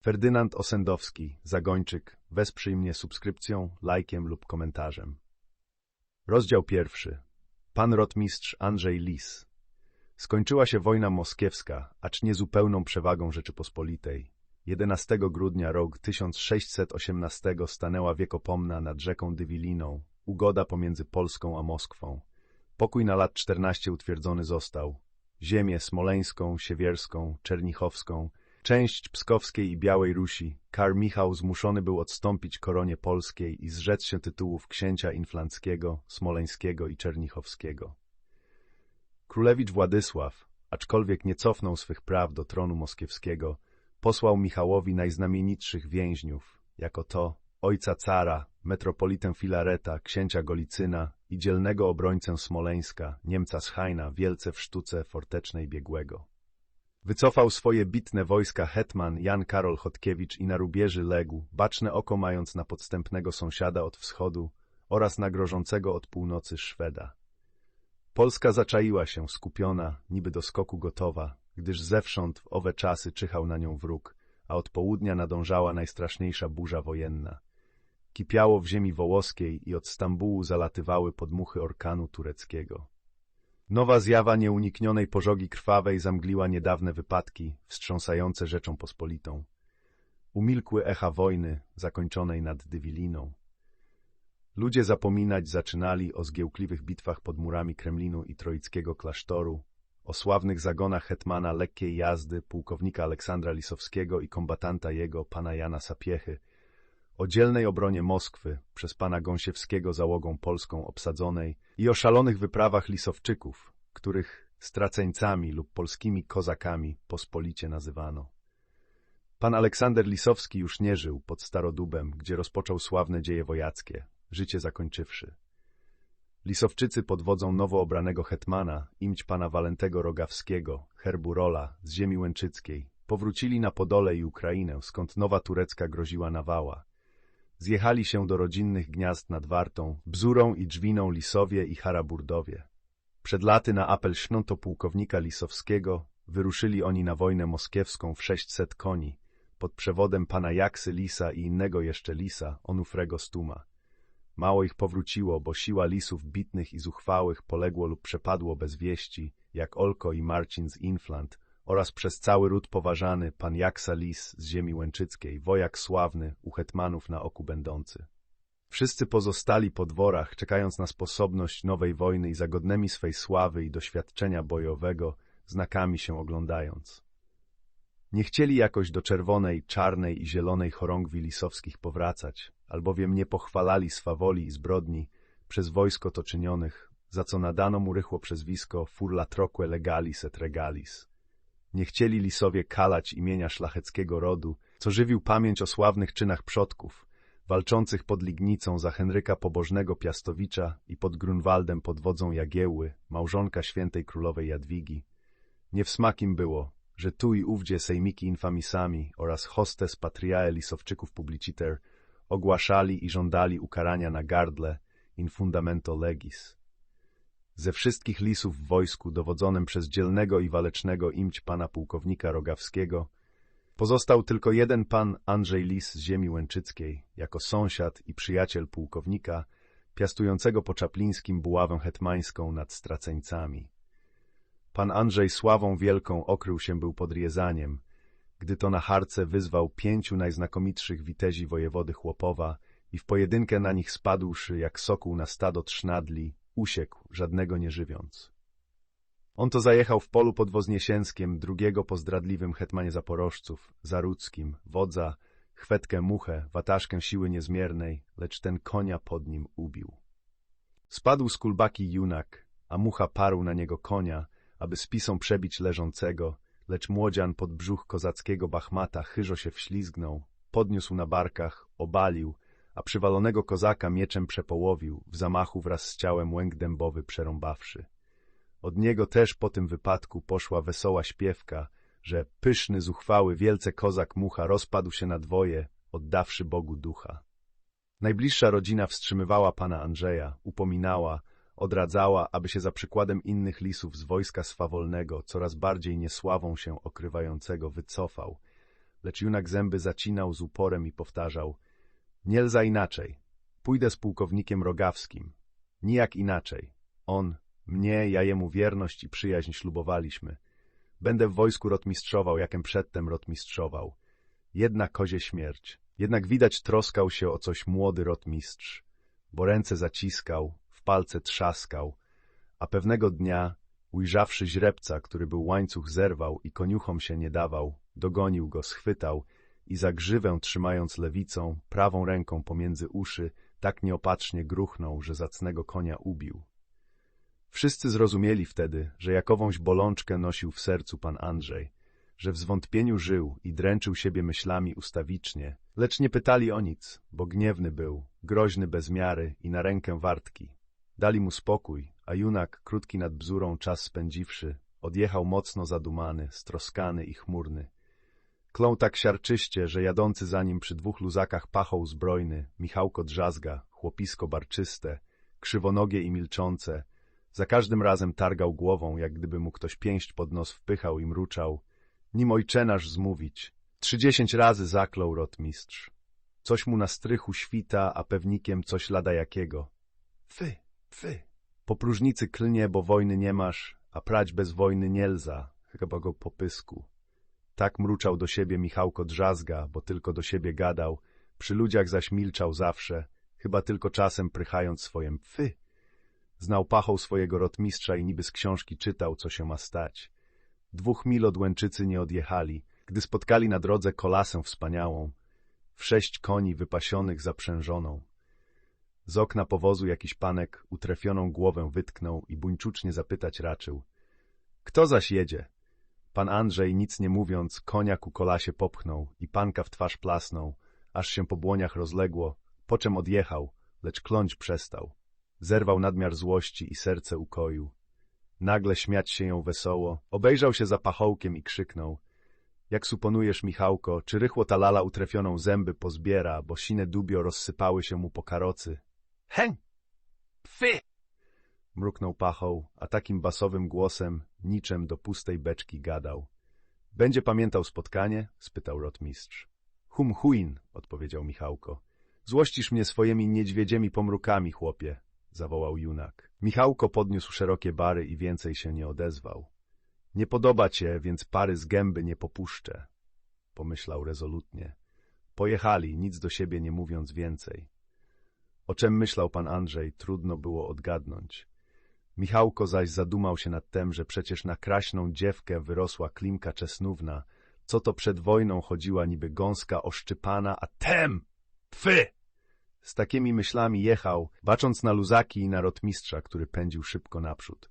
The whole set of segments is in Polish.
Ferdynand Osendowski, Zagończyk, wesprzyj mnie subskrypcją, lajkiem lub komentarzem. Rozdział pierwszy. Pan rotmistrz Andrzej Lis. Skończyła się wojna moskiewska, acz nie zupełną przewagą Rzeczypospolitej. 11 grudnia rok 1618 stanęła wiekopomna nad rzeką Dywiliną, ugoda pomiędzy Polską a Moskwą. Pokój na lat 14 utwierdzony został. Ziemię smoleńską, siewierską, czernichowską, część pskowskiej i Białej Rusi, Karl Michał zmuszony był odstąpić koronie polskiej i zrzec się tytułów księcia inflanckiego, smoleńskiego i czernichowskiego. Królewicz Władysław, aczkolwiek nie cofnął swych praw do tronu moskiewskiego, posłał Michałowi najznamienitszych więźniów, jako to ojca cara, metropolitę Filareta, księcia Golicyna i dzielnego obrońcę Smoleńska, Niemca Schajna, wielce w sztuce fortecznej biegłego. Wycofał swoje bitne wojska hetman Jan Karol Chodkiewicz i na rubieży legł, baczne oko mając na podstępnego sąsiada od wschodu oraz na grożącego od północy Szweda. Polska zaczaiła się, skupiona, niby do skoku gotowa, gdyż zewsząd w owe czasy czyhał na nią wróg, a od południa nadążała najstraszniejsza burza wojenna. Kipiało w ziemi wołoskiej i od Stambułu zalatywały podmuchy orkanu tureckiego. Nowa zjawa nieuniknionej pożogi krwawej zamgliła niedawne wypadki, wstrząsające Rzeczą Pospolitą. Umilkły echa wojny, zakończonej nad Dywiliną. Ludzie zapominać zaczynali o zgiełkliwych bitwach pod murami Kremlinu i Troickiego klasztoru, o sławnych zagonach hetmana lekkiej jazdy, pułkownika Aleksandra Lisowskiego i kombatanta jego, pana Jana Sapiechy, o dzielnej obronie Moskwy przez pana Gąsiewskiego załogą polską obsadzonej i o szalonych wyprawach Lisowczyków, których straceńcami lub polskimi kozakami pospolicie nazywano. Pan Aleksander Lisowski już nie żył pod Starodubem, gdzie rozpoczął sławne dzieje wojackie, życie zakończywszy. Lisowczycy pod wodzą nowo obranego hetmana, imć pana Walentego Rogawskiego, herbu Rola, z ziemi łęczyckiej, powrócili na Podole i Ukrainę, skąd nowa turecka groziła nawała. Zjechali się do rodzinnych gniazd nad Wartą, Bzurą i Drzwiną Lisowie i Haraburdowie. Przed laty na apel śnąto pułkownika Lisowskiego, wyruszyli oni na wojnę moskiewską w sześćset koni, pod przewodem pana Jaksy Lisa i innego jeszcze Lisa, Onufrego Stuma. Mało ich powróciło, bo siła lisów bitnych i zuchwałych poległo lub przepadło bez wieści, jak Olko i Marcin z Inflant, oraz przez cały ród poważany pan Jaksa Lis z ziemi łęczyckiej, wojak sławny, u hetmanów na oku będący. Wszyscy pozostali po dworach, czekając na sposobność nowej wojny i zagodnymi swej sławy i doświadczenia bojowego, znakami się oglądając. Nie chcieli jakoś do czerwonej, czarnej i zielonej chorągwi lisowskich powracać, albowiem nie pochwalali swawoli i zbrodni przez wojsko to czynionych, za co nadano mu rychło przezwisko furla troque legalis et regalis. Nie chcieli lisowie kalać imienia szlacheckiego rodu, co żywił pamięć o sławnych czynach przodków, walczących pod Lignicą za Henryka Pobożnego Piastowicza i pod Grunwaldem pod wodzą Jagiełły, małżonka świętej królowej Jadwigi. Nie w smak im było, że tu i ówdzie sejmiki infamisami oraz hostes patriae lisowczyków publiciter ogłaszali i żądali ukarania na gardle in fundamento legis. Ze wszystkich lisów w wojsku dowodzonym przez dzielnego i walecznego imć pana pułkownika Rogawskiego pozostał tylko jeden pan Andrzej Lis z ziemi łęczyckiej, jako sąsiad i przyjaciel pułkownika, piastującego po czaplińskim buławę hetmańską nad straceńcami. Pan Andrzej sławą wielką okrył się był pod Riezaniem, gdy to na harce wyzwał pięciu najznakomitszych witezi wojewody Chłopowa i w pojedynkę na nich spadłszy jak sokół na stado trznadli, usiekł, żadnego nie żywiąc. On to zajechał w polu pod Wozniesienskiem, drugiego po zdradliwym hetmanie Zaporożców, Zarudzkim, wodza, chwetkę muchę, wataszkę siły niezmiernej, lecz ten konia pod nim ubił. Spadł z kulbaki junak, a mucha parł na niego konia, aby spisą przebić leżącego, lecz młodzian pod brzuch kozackiego bachmata chyżo się wślizgnął, podniósł na barkach, obalił, a przywalonego kozaka mieczem przepołowił, w zamachu wraz z ciałem łęk dębowy przerąbawszy. Od niego też po tym wypadku poszła wesoła śpiewka, że pyszny, zuchwały, wielce kozak mucha rozpadł się na dwoje, oddawszy Bogu ducha. Najbliższa rodzina wstrzymywała pana Andrzeja, upominała, odradzała, aby się za przykładem innych lisów z wojska swawolnego, coraz bardziej niesławą się okrywającego, wycofał, lecz junak zęby zacinał z uporem i powtarzał — nie lza inaczej. Pójdę z pułkownikiem Rogawskim. Nijak inaczej. On, mnie, ja jemu wierność i przyjaźń ślubowaliśmy. Będę w wojsku rotmistrzował, jakem przedtem rotmistrzował. Jedna kozie śmierć. Jednak widać troskał się o coś młody rotmistrz, bo ręce zaciskał, w palce trzaskał, a pewnego dnia, ujrzawszy źrebca, który był łańcuch zerwał i koniuchom się nie dawał, dogonił go, schwytał i za grzywę trzymając lewicą, prawą ręką pomiędzy uszy, tak nieopatrznie gruchnął, że zacnego konia ubił. Wszyscy zrozumieli wtedy, że jakowąś bolączkę nosił w sercu pan Andrzej, że w zwątpieniu żył i dręczył siebie myślami ustawicznie, lecz nie pytali o nic, bo gniewny był, groźny bez miary i na rękę wartki. Dali mu spokój, a junak, krótki nad bzurą czas spędziwszy, odjechał mocno zadumany, stroskany i chmurny. Klął tak siarczyście, że jadący za nim przy dwóch luzakach pachoł zbrojny, Michałko drzazga, chłopisko barczyste, krzywonogie i milczące, za każdym razem targał głową, jak gdyby mu ktoś pięść pod nos wpychał i mruczał. Nim ojczenasz zmówić. Trzydziesięć razy zaklął rotmistrz. Coś mu na strychu świta, a pewnikiem coś lada jakiego. Fy, fy. Po próżnicy klnie, bo wojny nie masz, a prać bez wojny nie lza, chyba go po pysku. Tak mruczał do siebie Michałko drzazga, bo tylko do siebie gadał, przy ludziach zaś milczał zawsze, chyba tylko czasem prychając swojem fy. Znał pachą swojego rotmistrza i niby z książki czytał, co się ma stać. Dwóch mil od Łęczycy nie odjechali, gdy spotkali na drodze kolasę wspaniałą, w sześć koni wypasionych zaprzężoną. Z okna powozu jakiś panek utrefioną głowę wytknął i buńczucznie zapytać raczył. Kto zaś jedzie? Pan Andrzej, nic nie mówiąc, konia ku kolasie popchnął i panka w twarz plasnął, aż się po błoniach rozległo, po czym odjechał, lecz kląć przestał. Zerwał nadmiar złości i serce ukoił. Nagle śmiać się ją wesoło, obejrzał się za pachołkiem i krzyknął. Jak suponujesz, Michałko, czy rychło ta lala utrefioną zęby pozbiera, bo sine dubio rozsypały się mu po karocy? Hę! Fy! Mruknął pachoł, a takim basowym głosem, niczem do pustej beczki gadał. Będzie pamiętał spotkanie? spytał rotmistrz. Hum huin, odpowiedział Michałko. Złościsz mnie swoimi niedźwiedziemi pomrukami, chłopie zawołał junak. Michałko podniósł szerokie bary i więcej się nie odezwał. Nie podoba cię, więc pary z gęby nie popuszczę, pomyślał rezolutnie. Pojechali, nic do siebie nie mówiąc więcej. O czym myślał pan Andrzej, trudno było odgadnąć. Michałko zaś zadumał się nad tym, że przecież na kraśną dziewkę wyrosła Klimka Czesnówna, co to przed wojną chodziła niby gąska oszczypana, a tem! Pfy! Z takimi myślami jechał, bacząc na luzaki i na rotmistrza, który pędził szybko naprzód.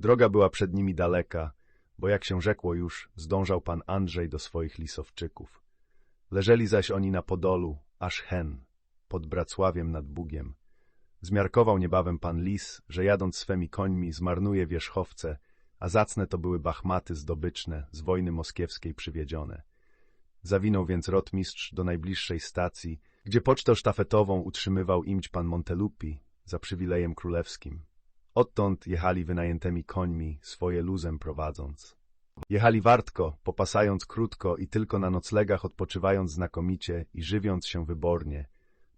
Droga była przed nimi daleka, bo jak się rzekło już, zdążał pan Andrzej do swoich lisowczyków. Leżeli zaś oni na Podolu, aż hen, pod Bracławiem nad Bugiem. Zmiarkował niebawem pan Lis, że jadąc swemi końmi zmarnuje wierzchowce, a zacne to były bachmaty zdobyczne, z wojny moskiewskiej przywiedzione. Zawinął więc rotmistrz do najbliższej stacji, gdzie pocztę sztafetową utrzymywał imć pan Montelupi za przywilejem królewskim. Odtąd jechali wynajętymi końmi, swoje luzem prowadząc. Jechali wartko, popasając krótko i tylko na noclegach odpoczywając znakomicie i żywiąc się wybornie,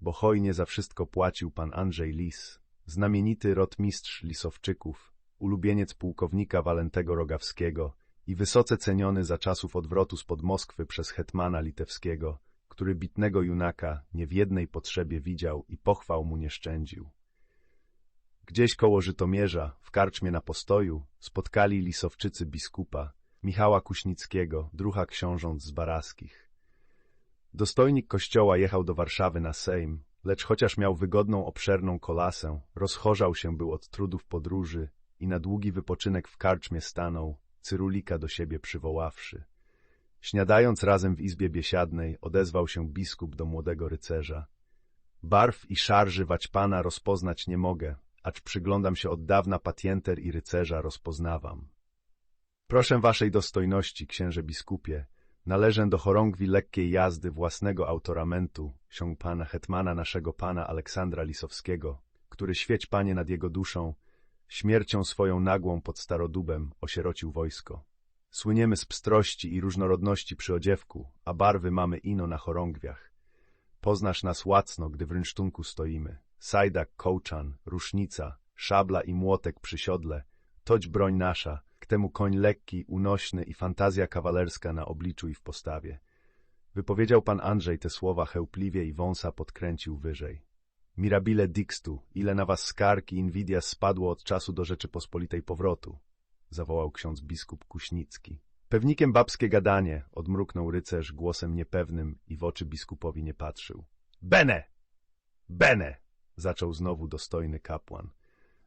bo hojnie za wszystko płacił pan Andrzej Lis, znamienity rotmistrz Lisowczyków, ulubieniec pułkownika Walentego Rogawskiego i wysoce ceniony za czasów odwrotu spod Moskwy przez hetmana litewskiego, który bitnego junaka nie w jednej potrzebie widział i pochwał mu nie szczędził. Gdzieś koło Żytomierza, w karczmie na postoju, spotkali lisowczycy biskupa, Michała Kuśnickiego, druha książąt z Baraskich. Dostojnik kościoła jechał do Warszawy na Sejm, lecz chociaż miał wygodną, obszerną kolasę, rozchorzał się był od trudów podróży i na długi wypoczynek w karczmie stanął, Cyrulika do siebie przywoławszy. Śniadając razem w izbie biesiadnej, odezwał się biskup do młodego rycerza. Barw i szarży waćpana rozpoznać nie mogę, acz przyglądam się od dawna patienter i rycerza rozpoznawam. Proszę waszej dostojności, księże biskupie, należę do chorągwi lekkiej jazdy własnego autoramentu, się pana hetmana naszego pana Aleksandra Lisowskiego, który świeć panie nad jego duszą, śmiercią swoją nagłą pod starodubem osierocił wojsko. Słyniemy z pstrości i różnorodności przy odziewku, a barwy mamy ino na chorągwiach. Poznasz nas łacno, gdy w rynsztunku stoimy. Sajdak, kołczan, rusznica, szabla i młotek przy siodle, toć broń nasza, temu koń lekki, unośny i fantazja kawalerska na obliczu i w postawie. Wypowiedział pan Andrzej te słowa chełpliwie i wąsa podkręcił wyżej. Mirabile dixtu, ile na was skarg i invidia spadło od czasu do Rzeczypospolitej powrotu, zawołał ksiądz biskup Kuśnicki. Pewnikiem babskie gadanie, odmruknął rycerz głosem niepewnym i w oczy biskupowi nie patrzył. Bene! Bene! zaczął znowu dostojny kapłan.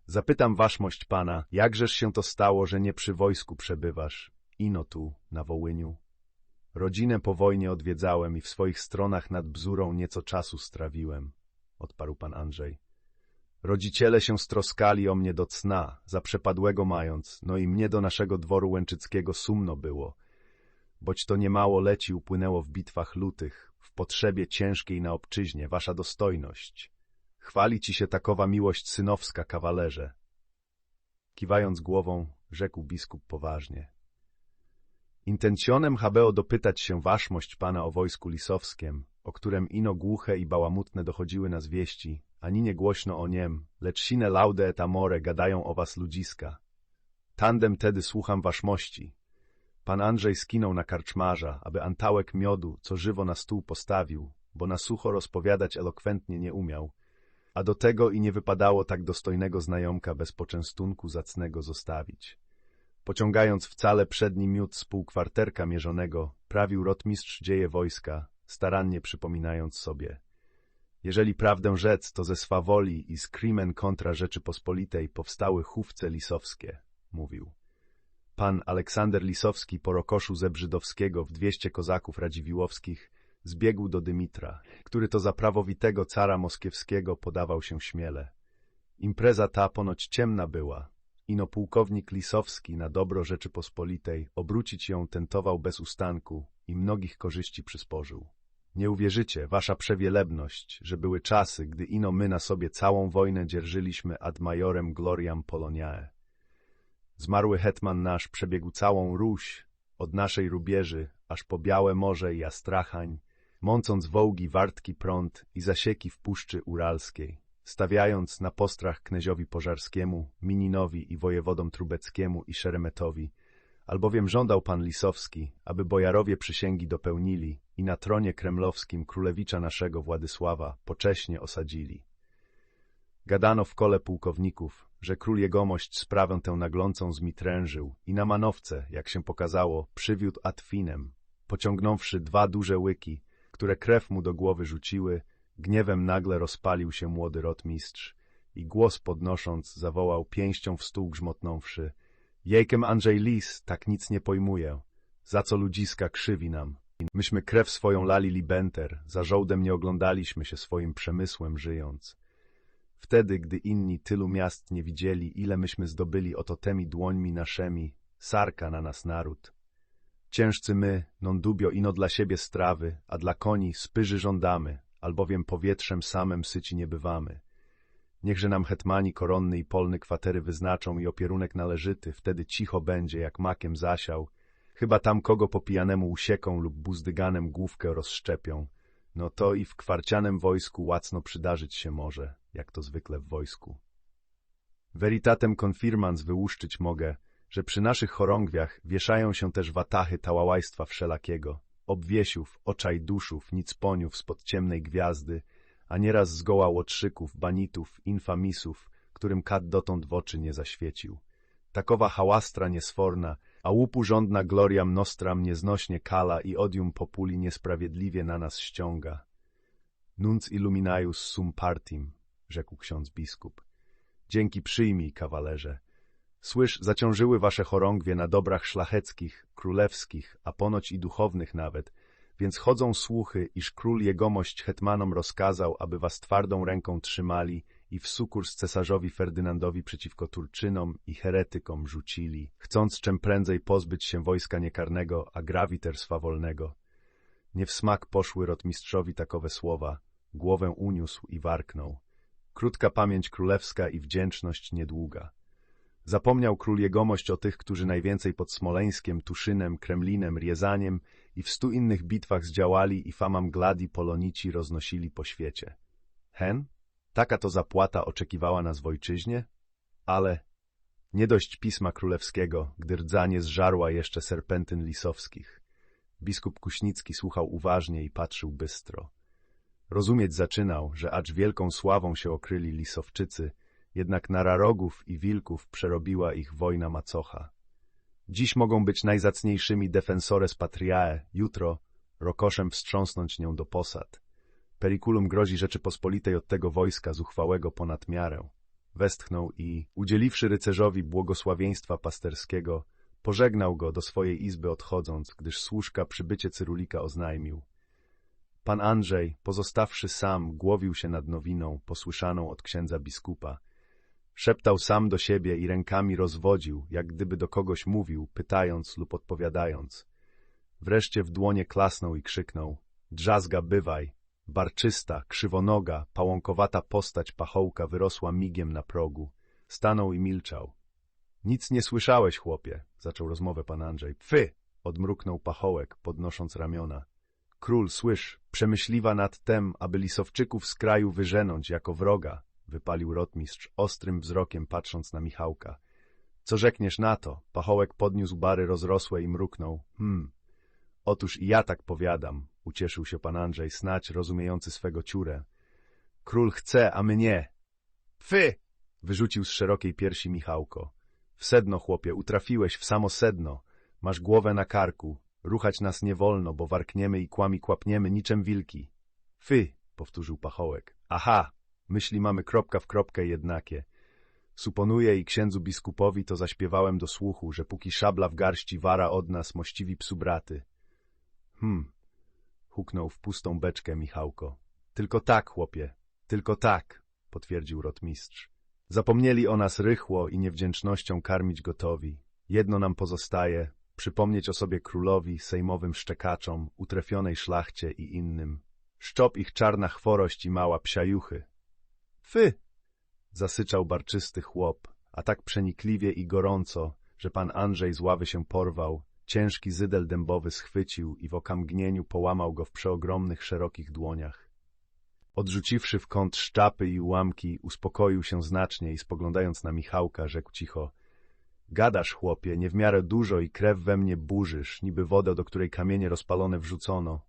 Zapytam waszmość pana, jakżeż się to stało, że nie przy wojsku przebywasz, ino tu, na Wołyniu? Rodzinę po wojnie odwiedzałem i w swoich stronach nad Bzurą nieco czasu strawiłem, odparł pan Andrzej. Rodziciele się stroskali o mnie do cna, za przepadłego mając, no i mnie do naszego dworu łęczyckiego sumno było, boć to niemało leci upłynęło w bitwach lutych, w potrzebie ciężkiej na obczyźnie, wasza dostojność. Chwali ci się takowa miłość synowska, kawalerze. Kiwając głową, rzekł biskup poważnie. Intencjonem habeo dopytać się waszmość pana o wojsku lisowskiem, o którem ino głuche i bałamutne dochodziły nas wieści, ani nie głośno o niem, lecz sine laude et amore gadają o was ludziska. Tandem tedy słucham waszmości. Pan Andrzej skinął na karczmarza, aby antałek miodu, co żywo na stół postawił, bo na sucho rozpowiadać elokwentnie nie umiał, a do tego i nie wypadało tak dostojnego znajomka bez poczęstunku zacnego zostawić. Pociągając wcale przedni miód z półkwarterka mierzonego, prawił rotmistrz dzieje wojska, starannie przypominając sobie. Jeżeli prawdę rzec, to ze swawoli i z krimen kontra Rzeczypospolitej powstały chówce lisowskie, mówił. Pan Aleksander Lisowski po rokoszu Zebrzydowskiego w dwieście kozaków radziwiłowskich zbiegł do Dymitra, który to za prawowitego cara moskiewskiego podawał się śmiele. Impreza ta ponoć ciemna była, ino pułkownik Lisowski na dobro Rzeczypospolitej obrócić ją tentował bez ustanku i mnogich korzyści przysporzył. Nie uwierzycie, wasza przewielebność, że były czasy, gdy ino my na sobie całą wojnę dzierżyliśmy ad majorem gloriam Poloniae. Zmarły hetman nasz przebiegł całą Ruś, od naszej rubieży, aż po Białe Morze i Astrachań, mącąc wołgi wartki prąd i zasieki w Puszczy Uralskiej, stawiając na postrach kneziowi Pożarskiemu, Mininowi i wojewodom Trubeckiemu i Szeremetowi, albowiem żądał pan Lisowski, aby bojarowie przysięgi dopełnili i na tronie kremlowskim królewicza naszego Władysława pocześnie osadzili. Gadano w kole pułkowników, że król jegomość sprawę tę naglącą zmitrężył i na manowce, jak się pokazało, przywiódł Atfinem, pociągnąwszy dwa duże łyki, które krew mu do głowy rzuciły, gniewem nagle rozpalił się młody rotmistrz i głos podnosząc zawołał pięścią w stół grzmotnąwszy Jejkiem Andrzej Lis, tak nic nie pojmuje, za co ludziska krzywi nam. Myśmy krew swoją lali libenter, za żołdem nie oglądaliśmy się swoim przemysłem żyjąc. Wtedy, gdy inni tylu miast nie widzieli, ile myśmy zdobyli oto temi dłońmi naszemi, sarka na nas naród. Ciężcy my, non dubio ino dla siebie strawy, a dla koni spyży żądamy, albowiem powietrzem samem syci nie bywamy. Niechże nam hetmani koronny i polny kwatery wyznaczą i opierunek należyty, wtedy cicho będzie, jak makiem zasiał, chyba tam kogo po pijanemu usieką lub buzdyganem główkę rozszczepią, no to i w kwarcianem wojsku łacno przydarzyć się może, jak to zwykle w wojsku. Veritatem confirmans wyłuszczyć mogę, że przy naszych chorągwiach wieszają się też watachy tałałajstwa wszelakiego, obwiesiów, oczajduszów, nicponiów spod ciemnej gwiazdy, a nieraz zgoła łotrzyków, banitów, infamisów, którym kat dotąd w oczy nie zaświecił. Takowa hałastra niesforna, a łupu rządna gloria nostram nieznośnie kala i odium populi niesprawiedliwie na nas ściąga. Nunc illuminaius sum partim, rzekł ksiądz biskup. Dzięki przyjmij, kawalerze. Słysz, zaciążyły wasze chorągwie na dobrach szlacheckich, królewskich, a ponoć i duchownych nawet, więc chodzą słuchy, iż król jegomość hetmanom rozkazał, aby was twardą ręką trzymali i w sukurs cesarzowi Ferdynandowi przeciwko Turczynom i heretykom rzucili, chcąc czym prędzej pozbyć się wojska niekarnego, a grawiter swawolnego. Nie w smak poszły rotmistrzowi takowe słowa, głowę uniósł i warknął. Krótka pamięć królewska i wdzięczność niedługa. Zapomniał król jegomość o tych, którzy najwięcej pod Smoleńskiem, Tuszynem, Kremlinem, Riezaniem i w stu innych bitwach zdziałali i famam gladi polonici roznosili po świecie. Hen? Taka to zapłata oczekiwała nas w ojczyźnie? Ale nie dość pisma królewskiego, gdy rdza nie zżarła jeszcze serpentyn lisowskich. Biskup Kuśnicki słuchał uważnie i patrzył bystro. Rozumieć zaczynał, że acz wielką sławą się okryli lisowczycy, jednak na rarogów i wilków przerobiła ich wojna macocha. Dziś mogą być najzacniejszymi defensores patriae, jutro rokoszem wstrząsnąć nią do posad. Periculum grozi Rzeczypospolitej od tego wojska zuchwałego ponad miarę. Westchnął i, udzieliwszy rycerzowi błogosławieństwa pasterskiego, pożegnał go do swojej izby odchodząc, gdyż służka przybycie Cyrulika oznajmił. Pan Andrzej, pozostawszy sam, głowił się nad nowiną, posłyszaną od księdza biskupa. Szeptał sam do siebie i rękami rozwodził, jak gdyby do kogoś mówił, pytając lub odpowiadając. Wreszcie w dłonie klasnął i krzyknął. Drzazga bywaj! Barczysta, krzywonoga, pałąkowata postać pachołka wyrosła migiem na progu. Stanął i milczał. Nic nie słyszałeś, chłopie, zaczął rozmowę pan Andrzej. Fy! odmruknął pachołek, podnosząc ramiona. Król, słysz, przemyśliwa nad tem, aby lisowczyków z kraju wyżenąć jako wroga, wypalił rotmistrz, ostrym wzrokiem patrząc na Michałka. Co rzekniesz na to? Pachołek podniósł bary rozrosłe i mruknął. Hmm. Otóż i ja tak powiadam, ucieszył się pan Andrzej, snać rozumiejący swego ciurę. Król chce, a my nie. Fy! wyrzucił z szerokiej piersi Michałko. W sedno, chłopie, utrafiłeś w samo sedno. Masz głowę na karku. Ruchać nas nie wolno, bo warkniemy i kłami kłapniemy niczem wilki. Fy, powtórzył pachołek. Aha, myśli mamy kropka w kropkę jednakie. Suponuję i księdzu biskupowi to zaśpiewałem do słuchu, że póki szabla w garści wara od nas mościwi psu braty. Hm, huknął w pustą beczkę Michałko. Tylko tak, chłopie, tylko tak, potwierdził rotmistrz. Zapomnieli o nas rychło i niewdzięcznością karmić gotowi. Jedno nam pozostaje, przypomnieć o sobie królowi, sejmowym szczekaczom, utrefionej szlachcie i innym. Szczop ich czarna chworość i mała psiajuchy. Fy! Zasyczał barczysty chłop, a tak przenikliwie i gorąco, że pan Andrzej z ławy się porwał, ciężki zydel dębowy schwycił i w okamgnieniu połamał go w przeogromnych, szerokich dłoniach. Odrzuciwszy w kąt szczapy i ułamki, uspokoił się znacznie i spoglądając na Michałka, rzekł cicho — Gadasz, chłopie, nie w miarę dużo i krew we mnie burzysz, niby wodę, do której kamienie rozpalone wrzucono.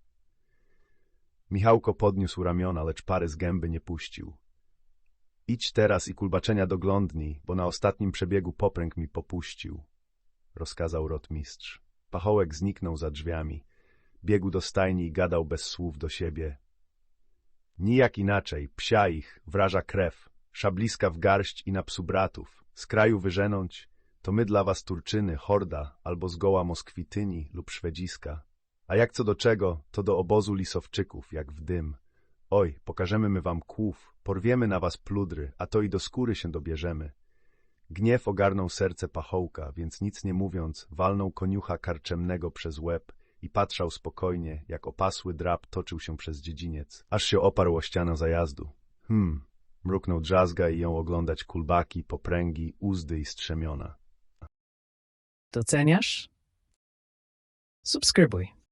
Michałko podniósł ramiona, lecz pary z gęby nie puścił. Idź teraz i kulbaczenia doglądnij, bo na ostatnim przebiegu popręg mi popuścił, rozkazał rotmistrz. Pachołek zniknął za drzwiami. Biegł do stajni i gadał bez słów do siebie. Nijak inaczej, psia ich, wraża krew, szabliska w garść i na psu bratów, z kraju wyżenąć, to my dla was Turczyny, horda, albo zgoła Moskwityni lub Szwedziska. A jak co do czego, to do obozu lisowczyków, jak w dym. Oj, pokażemy my wam kłów, porwiemy na was pludry, a to i do skóry się dobierzemy. Gniew ogarnął serce pachołka, więc nic nie mówiąc, walnął koniucha karczemnego przez łeb i patrzał spokojnie, jak opasły drab toczył się przez dziedziniec, aż się oparł o ścianę zajazdu. Hmm, mruknął drzazga i ją oglądać kulbaki, popręgi, uzdy i strzemiona. Doceniasz? Subskrybuj.